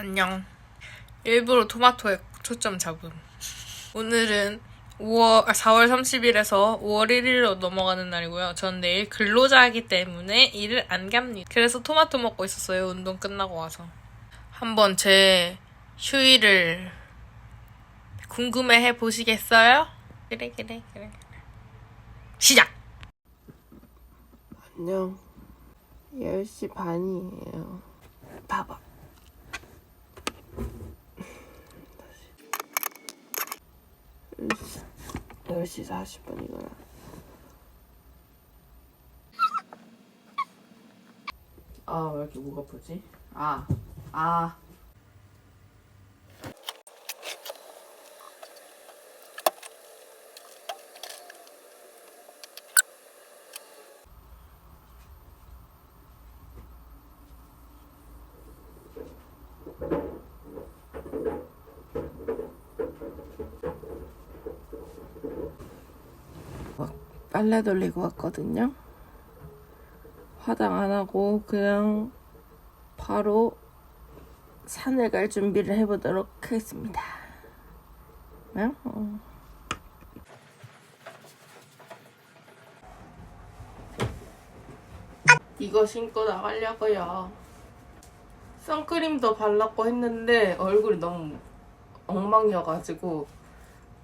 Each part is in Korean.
안녕. 일부러 토마토에 초점 잡음. 오늘은 5월, 아, 4월 30일에서 5월 1일로 넘어가는 날이고요. 전 내일 근로자이기 때문에 일을 안 갑니다. 그래서 토마토 먹고 있었어요. 운동 끝나고 와서. 한번 제 휴일을 궁금해 해 보시겠어요? 그래, 그래, 그래. 시작! 안녕. 10시 반이에요. 봐봐. 다시. 10시 40분이구나. 아, 왜 이렇게 목 아프지? 아, 아. 빨래 돌리고 왔거든요. 화장 안 하고 그냥 바로 산을 갈 준비를 해보도록 하겠습니다. 응? 어. 이거 신고 나가려고요. 선크림도 발랐고 했는데 얼굴이 너무 엉망이어가지고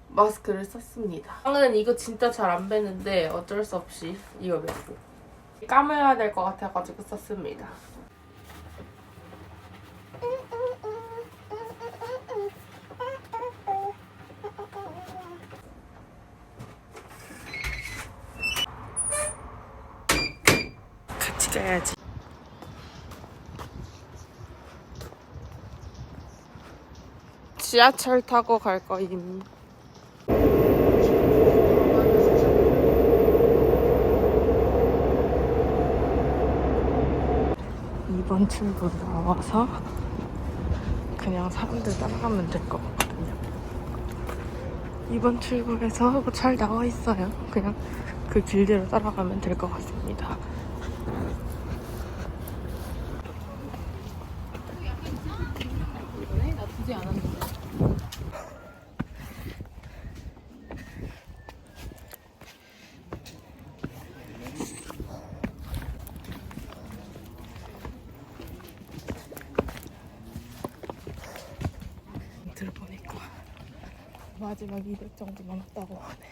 마스크를 썼습니다. 저는 이거 진짜 잘안 배는데 어쩔 수 없이 이거 뱉고 감아야 될 것 같아가지고 썼습니다. 같이 가야지. 지하철 타고 갈 거임. 이번 출구 나와서 그냥 사람들 따라가면 될 것 같거든요. 이번 출구에서 잘 나와 있어요. 그냥 그 길대로 따라가면 될 것 같습니다. 들어보니까 마지막 200 정도 남았다고 하네.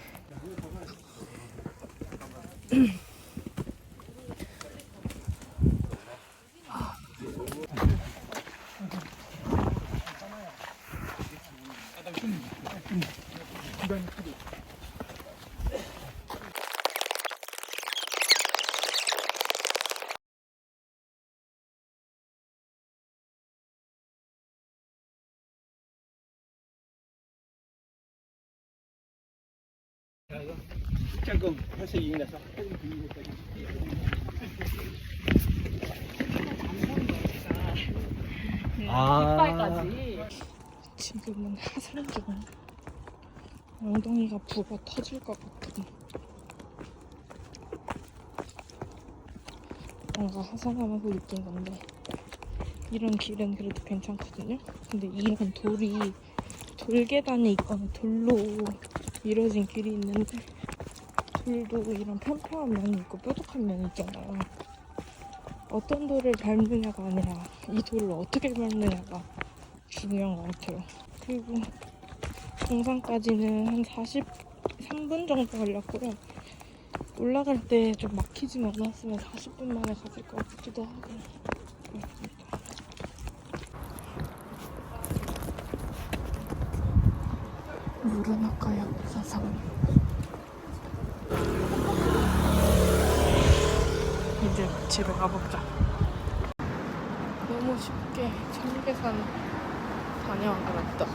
잠깐 벌써 이미 나서 아, 지금은 하산 중. 엉덩이가 부어 터질 것 같거든. 뭔가 하산하면서 느낀 건데 이런 길은 그래도 괜찮거든요. 근데 이런 돌이 돌 계단이 있거나 돌로 이루어진 길이 있는데 돌도 이런 평평한 면이 있고 뾰족한 면이 있잖아요. 어떤 돌을 밟느냐가 아니라 이 돌을 어떻게 밟느냐가 중요한 것 같아요. 그리고 정상까지는 한 43분 정도 걸렸고요. 올라갈 때 좀 막히지만 않았으면 40분 만에 갔을 것 같기도 하고 무르나카 역사상 이제 집에 가보자. 너무 쉽게 청계산 다녀와버렸다.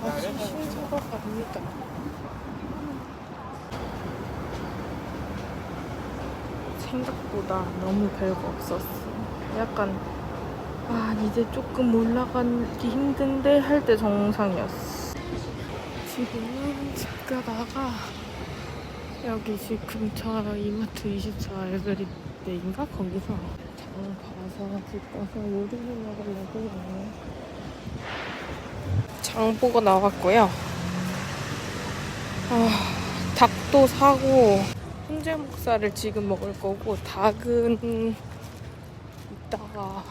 다시 신사로 갑니다. 생각보다 너무 별거 없었어. 약간 아 이제 조금 올라가기 힘든데 할 때 정상이었어. 지금은 집 가다가 여기 집 근처 이마트 24 에그리데이인가 거기서 장 가서 집 가서 요리를 먹으려고요. 장 보고 나왔고요. 아, 닭도 사고 훈제 목살을 지금 먹을 거고 닭은 이따가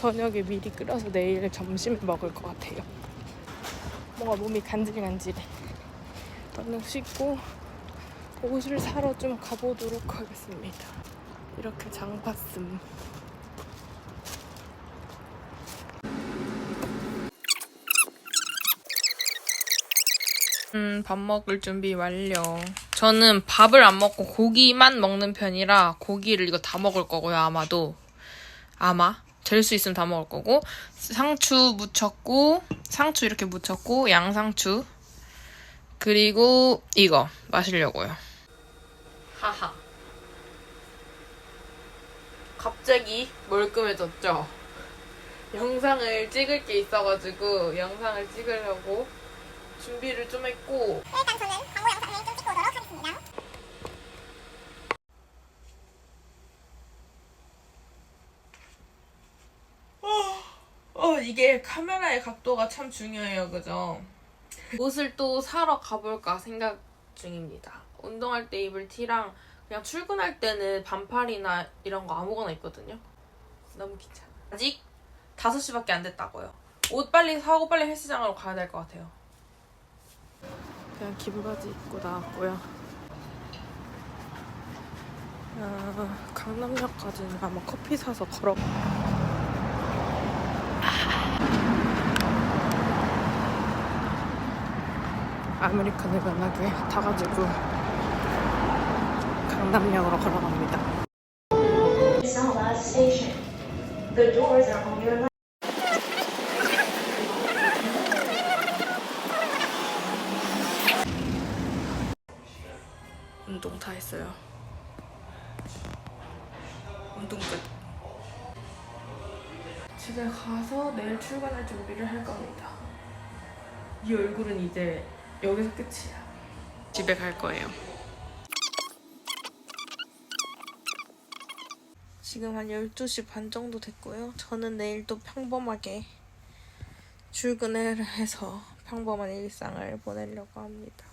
저녁에 미리 끓여서 내일 점심에 먹을 것 같아요. 뭔가 몸이 간질간질해. 얼른 씻고 옷을 사러 좀 가보도록 하겠습니다. 이렇게 장 봤음. 음, 밥 먹을 준비 완료. 저는 밥을 안 먹고 고기만 먹는 편이라 고기를 이거 다 먹을 거고요, 아마도. 아마. 될 수 있으면 다 먹을 거고. 상추 묻혔고, 상추 이렇게 묻혔고, 양상추. 그리고 이거 마시려고요. 하하. 갑자기 멀끔해졌죠? 영상을 찍을 게 있어가지고 영상을 찍으려고 준비를 좀 했고 영상을 좀 찍고 오도록 하겠습니다. 어, 이게 카메라의 각도가 참 중요해요, 그죠? 옷을 또 사러 가볼까 생각 중입니다. 운동할 때 입을 티랑 그냥 출근할 때는 반팔이나 이런 거 아무거나 입거든요. 너무 귀찮아. 아직 5시밖에 안 됐다고요. 옷 빨리 사고 빨리 헬스장으로 가야 될 것 같아요. 그냥 긴 바지 입고 나왔고요. 아, 강남역까지는 아마 커피 사서 걸어. 아메리카노 면하게 타가지고 강남역으로 걸어갑니다. It's not last station. The doors are on your left. 운동 다 했어요. 운동 끝. 집에 가서 내일 출근할 준비를 할 겁니다. 이 얼굴은 이제 여기서 끝이야. 집에 갈 거예요. 지금 한 12시 반 정도 됐고요. 저는 내일 또 평범하게 출근을 해서 평범한 일상을 보내려고 합니다.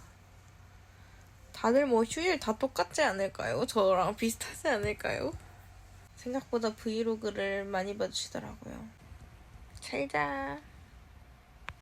다들 뭐 휴일 다 똑같지 않을까요? 저랑 비슷하지 않을까요? 생각보다 브이로그를 많이 봐주시더라고요. 잘 자.